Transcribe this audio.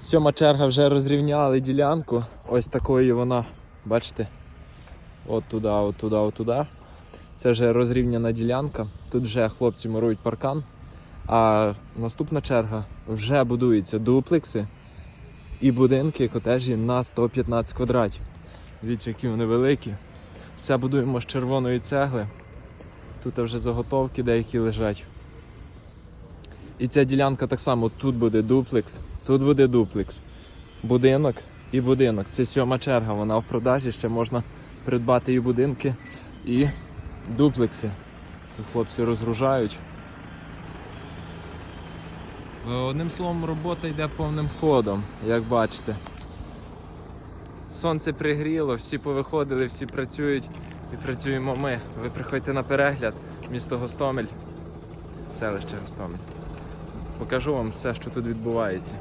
Сьома черга вже розрівняли ділянку. Ось такої вона, бачите? От туди, от туди, от туди. Це вже розрівняна ділянка. Тут вже хлопці мурують паркан. А наступна черга вже будуються дуплекси і будинки, котежі на 115 квадратів. Дивіться, які вони великі. Все будуємо з червоної цегли. Тут вже заготовки деякі лежать. І ця ділянка так само тут буде дуплекс, тут буде дуплекс. Будинок і будинок. Це сьома черга, вона в продажі, ще можна придбати і будинки, і дуплекси. Тут хлопці розгружають. Е, Одним словом, робота йде повним ходом, як бачите. Сонце пригріло, всі повиходили, всі працюють і працюємо ми. Ви приходьте на перегляд, місто Гостомель, селище Гостомель. Покажу вам все, що тут відбувається.